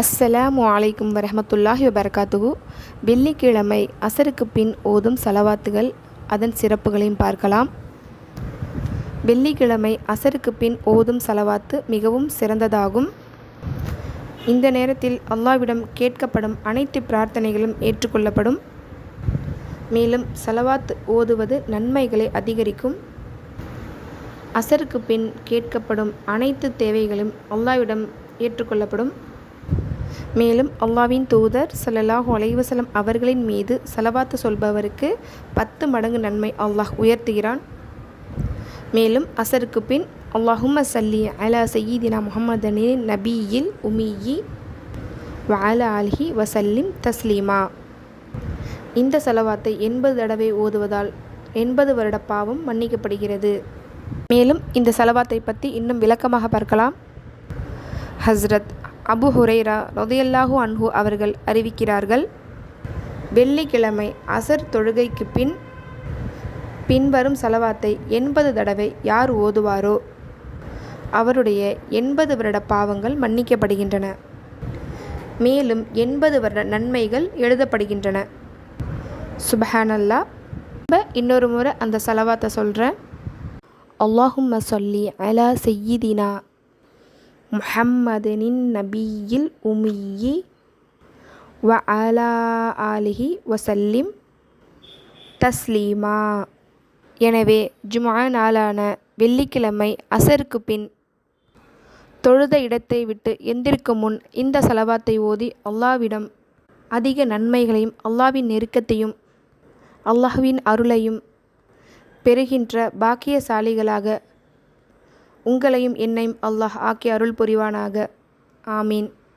அஸ்ஸலாமு அலைக்கும் வரமத்துல்லாஹி வபரகாத்துஹு. வெள்ளிக்கிழமை அசருக்கு பின் ஓதும் சலவாத்துகள் அதன் சிறப்புகளையும் பார்க்கலாம். வெள்ளிக்கிழமை அசருக்கு பின் ஓதும் சலவாத்து மிகவும் சிறந்ததாகும். இந்த நேரத்தில் அல்லாவிடம் கேட்கப்படும் அனைத்து பிரார்த்தனைகளும் ஏற்றுக்கொள்ளப்படும். மேலும் செலவாத்து ஓதுவது நன்மைகளை அதிகரிக்கும். அசருக்கு பின் கேட்கப்படும் அனைத்து தேவைகளும் அல்லாவிடம் ஏற்றுக்கொள்ளப்படும். மேலும் அல்லாவின் தூதர் சல்லல்லாஹு அலைவசலம் அவர்களின் மீது செலவாத்து சொல்பவருக்கு பத்து மடங்கு நன்மை அல்லாஹ் உயர்த்துகிறான். மேலும் அசருக்கு பின் அல்லாஹும்ம சல்லி அலா சையீதினா முகமதனின் நபியில் உமியி வால அல்ஹி வசல்லிம் தஸ்லீமா. இந்த செலவாத்தை எண்பது தடவை ஓதுவதால் எண்பது வருட பாவம் மன்னிக்கப்படுகிறது. மேலும் இந்த செலவாத்தை பற்றி இன்னும் விளக்கமாக பார்க்கலாம். ஹஸ்ரத் அபு ஹுரைரா ரொதையல்லாஹு அன்ஹு அவர்கள் அறிவிக்கிறார்கள் வெள்ளிக்கிழமை அசர் தொழுகைக்கு பின் பின்வரும் செலவாத்தை எண்பது தடவை யார் ஓதுவாரோ அவருடைய எண்பது வருட பாவங்கள் மன்னிக்கப்படுகின்றன. மேலும் எண்பது வருட நன்மைகள் எழுதப்படுகின்றன. சுபஹானல்லா இன்னொரு முறை அந்த செலவாத்தை சொல்கிறேன் அல்லாஹும் சொல்லி அலா செய்யிதினா முஹம்மதனின் நபியில் உமியி வ அலா ஆலிஹி வசல்லிம் தஸ்லீமா. எனவே ஜுமா நாளான வெள்ளிக்கிழமை அசருக்கு பின் தொழுத இடத்தை விட்டு எந்திருக்கும் முன் இந்த செலவாத்தை ஓதி அல்லாவிடம் அதிக நன்மைகளையும் அல்லாவின் நெருக்கத்தையும் அல்லாஹ்வின் அருளையும் பெறுகின்ற பாக்கியசாலிகளாக உங்களையும் என்னையும் அல்லாஹ் ஆக்கி அருள் புரிவானாக ஆமீன்.